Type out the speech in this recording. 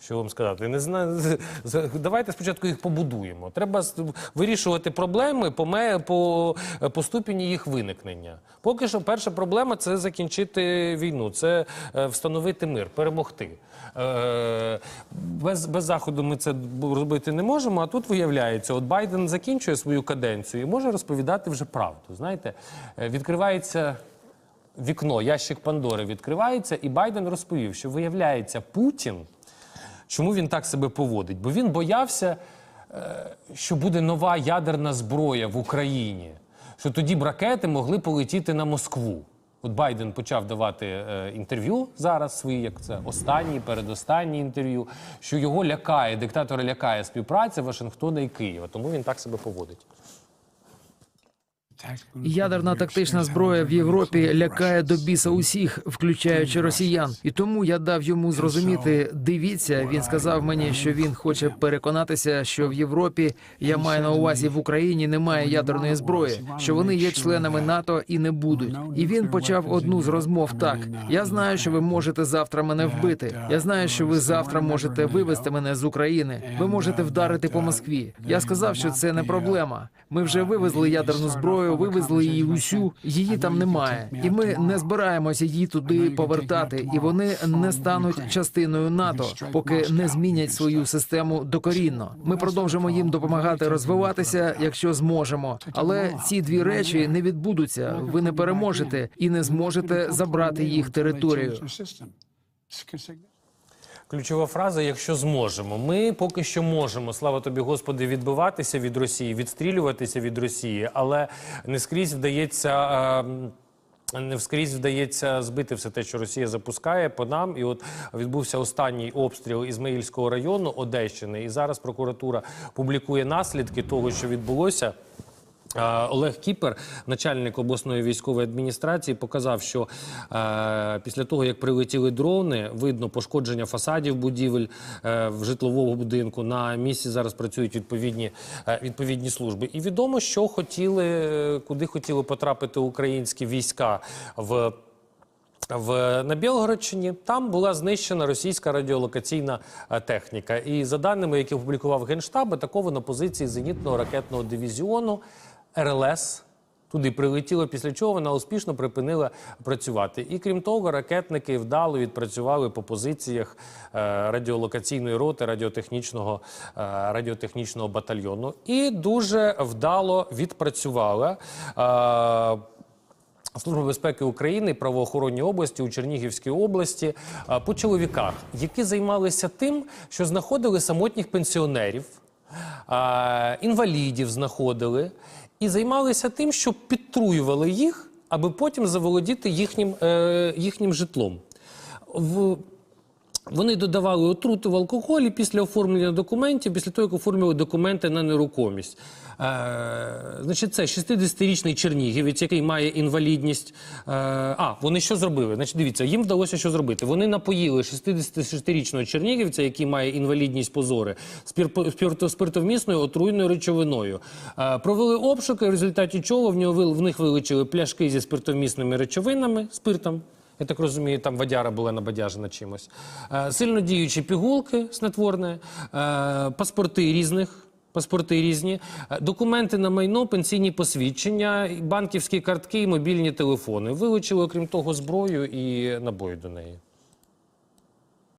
Що вам сказати? Не знаю. Давайте спочатку їх побудуємо. Треба вирішувати проблеми по, по, по ступені їх виникнення. Поки що перша проблема це закінчити війну, це е, встановити мир, перемогти. Е, Без, без заходу ми це робити не можемо. А тут виявляється, от Байден закінчує свою каденцію і може розповідати вже правду. Знаєте, Е, відкривається вікно, ящик Пандори відкривається, і Байден розповів, що виявляється Путін. Чому він так себе поводить? Бо він боявся, е, що буде нова ядерна зброя в Україні, що тоді б ракети могли полетіти на Москву. От Байден почав давати е, інтерв'ю зараз свої, як це останні, передостанні інтерв'ю, що його лякає, диктатора лякає співпраця Вашингтона і Києва. Тому він так себе поводить. Ядерна тактична зброя в Європі лякає до біса усіх, включаючи росіян. І тому я дав йому зрозуміти. Дивіться, він сказав мені, що він хоче переконатися, що в Європі я маю на увазі в Україні немає ядерної зброї, що вони є членами НАТО і не будуть. І він почав одну з розмов так: я знаю, що ви можете завтра мене вбити. Я знаю, що ви завтра можете вивезти мене з України. Ви можете вдарити по Москві. Я сказав, що це не проблема. Ми вже вивезли ядерну зброю, вивезли її усю. Її там немає, і ми не збираємося її туди повертати. І вони не стануть частиною НАТО, поки не змінять свою систему докорінно. Ми продовжимо їм допомагати розвиватися, якщо зможемо. Але ці дві речі не відбудуться. Ви не переможете і не зможете забрати їх територію. Ключова фраза, якщо зможемо. Ми поки що можемо, слава тобі, Господи, відбиватися від Росії, відстрілюватися від Росії, але не скрізь вдається. ем, Не вскрізь вдається збити все те, що Росія запускає по нам. І от відбувся останній обстріл Ізмаїльського району Одещини. І зараз прокуратура публікує наслідки того, що відбулося. Е, Олег Кіпер, начальник обласної військової адміністрації, показав, що е, після того, як прилетіли дрони, видно пошкодження фасадів будівель е, в житловому будинку. На місці зараз працюють відповідні, е, відповідні служби. І відомо, що хотіли, е, куди хотіли потрапити українські війська в. В на Білгородщині там була знищена російська радіолокаційна е, техніка. І за даними, які опублікував Генштаб, атаковано позиції зенітного ракетного дивізіону РЛС. Туди прилетіло, після чого вона успішно припинила працювати. І крім того, ракетники вдало відпрацювали по позиціях е, радіолокаційної роти радіотехнічного, е, радіотехнічного батальйону. І дуже вдало відпрацювала. Е, Служба безпеки України, правоохоронні області у Чернігівській області по чоловіках, які займалися тим, що знаходили самотніх пенсіонерів, інвалідів знаходили, і займалися тим, що підтруювали їх, аби потім заволодіти їхнім, е, їхнім житлом. В, вони додавали отруту в алкоголі після оформлення документів, після того, як оформили документи на нерухомість. Е, значить, це 60-річний чернігівець, який має інвалідність. Е, а, вони що зробили? Значить, дивіться, їм вдалося що зробити. Вони напоїли 66-річного чернігівця, який має інвалідність позори, спиртовмісною отруйною речовиною. Е, провели обшуки, в результаті чого в, нього, в них вилучили пляшки зі спиртовмісними речовинами, спиртом. Я так розумію, там водяра була набадяжена чимось. Е, Сильно діючі пігулки снотворне, е, паспорти різних. Паспорти різні, е, документи на майно, пенсійні посвідчення, банківські картки і мобільні телефони. Вилучили, окрім того, зброю і набої до неї.